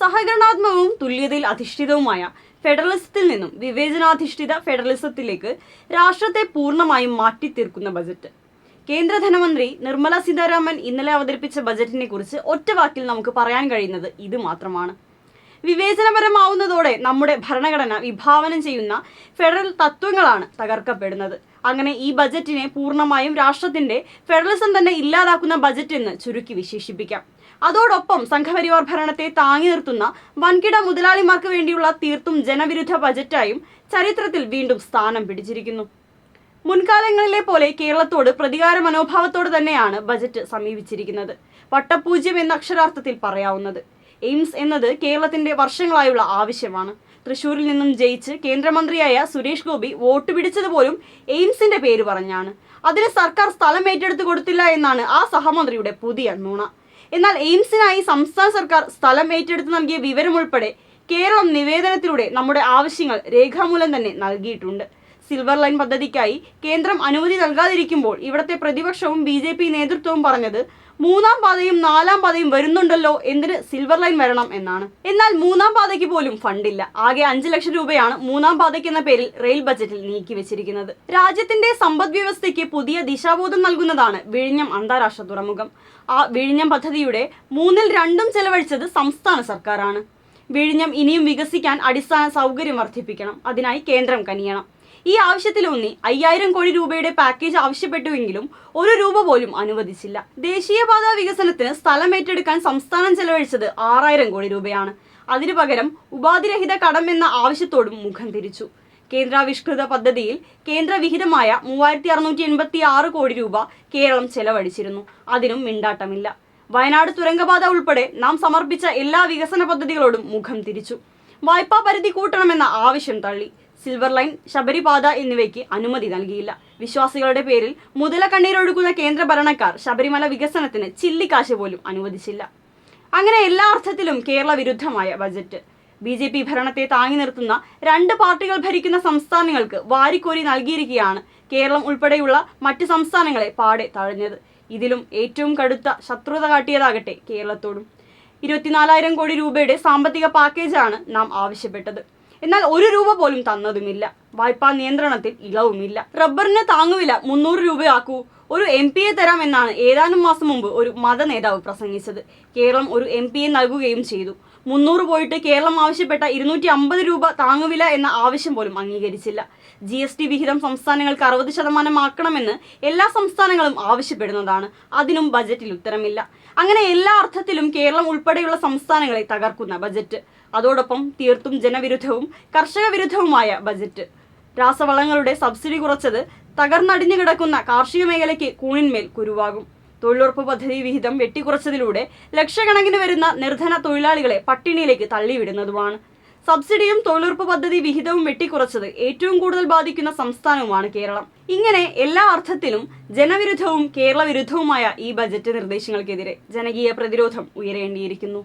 സഹകരണാത്മകവും തുല്യതയിൽ അധിഷ്ഠിതവുമായ ഫെഡറലിസത്തിൽ നിന്നും വിവേചനാധിഷ്ഠിത ഫെഡറലിസത്തിലേക്ക് രാഷ്ട്രത്തെ പൂർണമായും മാറ്റിത്തീർക്കുന്ന ബജറ്റ്. കേന്ദ്ര ധനമന്ത്രി നിർമ്മല സീതാരാമൻ ഇന്നലെ അവതരിപ്പിച്ച ബജറ്റിനെ കുറിച്ച് ഒറ്റ വാക്കിൽ നമുക്ക് പറയാൻ കഴിയുന്നത് ഇത് മാത്രമാണ്. വിവേചനപരമാവുന്നതോടെ നമ്മുടെ ഭരണഘടന വിഭാവനം ചെയ്യുന്ന ഫെഡറൽ തത്വങ്ങളാണ് തകർക്കപ്പെടുന്നത്. അങ്ങനെ ഈ ബജറ്റിനെ പൂർണമായും രാഷ്ട്രത്തിന്റെ ഫെഡറലിസം തന്നെ ഇല്ലാതാക്കുന്ന ബജറ്റ് എന്ന് ചുരുക്കി വിശേഷിപ്പിക്കാം. അതോടൊപ്പം സംഘപരിവാർ ഭരണത്തെ താങ്ങി നിർത്തുന്ന വൻകിട മുതലാളിമാർക്ക് വേണ്ടിയുള്ള തീർത്തും ജനവിരുദ്ധ ബജറ്റായും ചരിത്രത്തിൽ വീണ്ടും സ്ഥാനം പിടിച്ചിരിക്കുന്നു. മുൻകാലങ്ങളിലെ പോലെ കേരളത്തോട് പ്രതികാര മനോഭാവത്തോട് തന്നെയാണ് ബജറ്റ് സമീപിച്ചിരിക്കുന്നത്. വട്ടപൂജ്യം എന്ന അക്ഷരാർത്ഥത്തിൽ പറയാവുന്നത്. എയിംസ് എന്നത് കേരളത്തിന്റെ വർഷങ്ങളായുള്ള ആവശ്യമാണ്. തൃശൂരിൽ നിന്നും ജയിച്ച് കേന്ദ്രമന്ത്രിയായ സുരേഷ് ഗോപി വോട്ട് പിടിച്ചതുപോലും എയിംസിന്റെ പേര് പറഞ്ഞാണ്. അതിന് സർക്കാർ സ്ഥലം ഏറ്റെടുത്ത് കൊടുത്തില്ല എന്നാണ് ആ സഹമന്ത്രിയുടെ പുതിയ നുണ. എന്നാൽ എയിംസിനായി സംസ്ഥാന സർക്കാർ സ്ഥലം ഏറ്റെടുത്ത് നൽകിയ വിവരമുൾപ്പെടെ കേരളം നിവേദനത്തിലൂടെ നമ്മുടെ ആവശ്യങ്ങൾ രേഖാമൂലം തന്നെ നൽകിയിട്ടുണ്ട്. സിൽവർ ലൈൻ പദ്ധതിക്കായി കേന്ദ്രം അനുമതി നൽകാതിരിക്കുമ്പോൾ ഇവിടത്തെ പ്രതിപക്ഷവും ബി ജെ പി നേതൃത്വവും പറഞ്ഞത് മൂന്നാം പാതയും നാലാം പാതയും വരുന്നുണ്ടല്ലോ എന്തിന് സിൽവർ ലൈൻ വരണം എന്നാണ്. എന്നാൽ മൂന്നാം പാതയ്ക്ക് പോലും ഫണ്ടില്ല. ആകെ അഞ്ച് ലക്ഷം രൂപയാണ് മൂന്നാം പാതയ്ക്ക് എന്ന പേരിൽ റെയിൽ ബജറ്റിൽ നീക്കിവെച്ചിരിക്കുന്നത് രാജ്യത്തിന്റെ സമ്പദ് വ്യവസ്ഥയ്ക്ക് പുതിയ ദിശാബോധം നൽകുന്നതാണ് വിഴിഞ്ഞം അന്താരാഷ്ട്ര തുറമുഖം. ആ വിഴിഞ്ഞം പദ്ധതിയുടെ മൂന്നിൽ രണ്ടും ചെലവഴിച്ചത് സംസ്ഥാന സർക്കാരാണ്. വിഴിഞ്ഞം ഇനിയും വികസിക്കാൻ അടിസ്ഥാന സൗകര്യം വർദ്ധിപ്പിക്കണം. അതിനായി കേന്ദ്രം കനിയണം. ഈ ആവശ്യത്തിലൂന്നി അയ്യായിരം കോടി രൂപയുടെ പാക്കേജ് ആവശ്യപ്പെട്ടുവെങ്കിലും ഒരു രൂപ പോലും അനുവദിച്ചില്ല. ദേശീയപാത വികസനത്തിന് സ്ഥലം ഏറ്റെടുക്കാൻ സംസ്ഥാനം ചെലവഴിച്ചത് ആറായിരം കോടി രൂപയാണ്. അതിനു പകരം ഉപാധിരഹിത കടം എന്ന ആവശ്യത്തോടും മുഖം തിരിച്ചു. കേന്ദ്രാവിഷ്കൃത പദ്ധതിയിൽ കേന്ദ്രവിഹിതമായ മൂവായിരത്തി അറുന്നൂറ്റി എൺപത്തി ആറ് കോടി രൂപ കേരളം ചെലവഴിച്ചിരുന്നു. അതിനും മിണ്ടാട്ടമില്ല. വയനാട് തുരങ്കപാത ഉൾപ്പെടെ നാം സമർപ്പിച്ച എല്ലാ വികസന പദ്ധതികളോടും മുഖം തിരിച്ചു. വായ്പാ പരിധി കൂട്ടണമെന്ന ആവശ്യം തള്ളി. സിൽവർ ലൈൻ ശബരിപാത എന്നിവയ്ക്ക് അനുമതി നൽകിയില്ല. വിശ്വാസികളുടെ പേരിൽ മുതല കണ്ണീരൊഴുക്കുന്ന കേന്ദ്ര ഭരണക്കാർ ശബരിമല വികസനത്തിന് ചില്ലിക്കാശ് പോലും അനുവദിച്ചില്ല. അങ്ങനെ എല്ലാ അർത്ഥത്തിലും കേരള വിരുദ്ധമായ ബജറ്റ് ബി ജെ പി ഭരണത്തെ താങ്ങി നിർത്തുന്ന രണ്ട് പാർട്ടികൾ ഭരിക്കുന്ന സംസ്ഥാനങ്ങൾക്ക് വാരിക്കോരി നൽകിയിരിക്കുകയാണ് കേരളം ഉൾപ്പെടെയുള്ള മറ്റ് സംസ്ഥാനങ്ങളെ പാടെ തഴഞ്ഞത്. ഇതിലും ഏറ്റവും കടുത്ത ശത്രുത കാട്ടിയതാകട്ടെ കേരളത്തോടും. ഇരുപത്തിനാലായിരം കോടി രൂപയുടെ സാമ്പത്തിക പാക്കേജാണ് നാം ആവശ്യപ്പെട്ടത്. എന്നാൽ ഒരു രൂപ പോലും തന്നതുമില്ല. വായ്പാ നിയന്ത്രണത്തിൽ ഇളവുമില്ല. റബ്ബറിന് താങ്ങുവില മുന്നൂറ് രൂപയാക്കൂ. ഒരു എം പിയെ തരാമെന്നാണ് ഏതാനും മാസം മുമ്പ് ഒരു മത നേതാവ് പ്രസംഗിച്ചത്. കേരളം ഒരു എം പിയെ നൽകുകയും ചെയ്തു. മുന്നൂറ് പോയിട്ട് കേരളം ആവശ്യപ്പെട്ട ഇരുന്നൂറ്റി അമ്പത് രൂപ താങ്ങുവില എന്ന ആവശ്യം പോലും അംഗീകരിച്ചില്ല. ജി എസ് ടി വിഹിതം സംസ്ഥാനങ്ങൾക്ക് അറുപത് ശതമാനമാക്കണമെന്ന് എല്ലാ സംസ്ഥാനങ്ങളും ആവശ്യപ്പെടുന്നതാണ്. അതിനും ബജറ്റിൽ ഉത്തരമില്ല. അങ്ങനെ എല്ലാ അർത്ഥത്തിലും കേരളം ഉൾപ്പെടെയുള്ള സംസ്ഥാനങ്ങളെ തകർക്കുന്ന ബജറ്റ്. അതോടൊപ്പം തീർത്തും ജനവിരുദ്ധവും കർഷക വിരുദ്ധവുമായ ബജറ്റ്. രാസവളങ്ങളുടെ സബ്സിഡി കുറച്ചത് തകർന്നടിഞ്ഞു കിടക്കുന്ന കാർഷിക മേഖലയ്ക്ക് കൂണിന്മേൽ കുരുവാകും. തൊഴിലുറപ്പ് പദ്ധതി വിഹിതം വെട്ടിക്കുറച്ചതിലൂടെ ലക്ഷക്കണക്കിന് വരുന്ന നിർധന തൊഴിലാളികളെ പട്ടിണിയിലേക്ക് തള്ളിവിടുന്നതുമാണ്. സബ്സിഡിയും തൊഴിലുറപ്പ് പദ്ധതി വിഹിതവും വെട്ടിക്കുറച്ചത് ഏറ്റവും കൂടുതൽ ബാധിക്കുന്ന സംസ്ഥാനവുമാണ് കേരളം. ഇങ്ങനെ എല്ലാ അർത്ഥത്തിലും ജനവിരുദ്ധവും കേരള വിരുദ്ധവുമായ ഈ ബജറ്റ് നിർദ്ദേശങ്ങൾക്കെതിരെ ജനകീയ പ്രതിരോധം ഉയരേണ്ടിയിരിക്കുന്നു.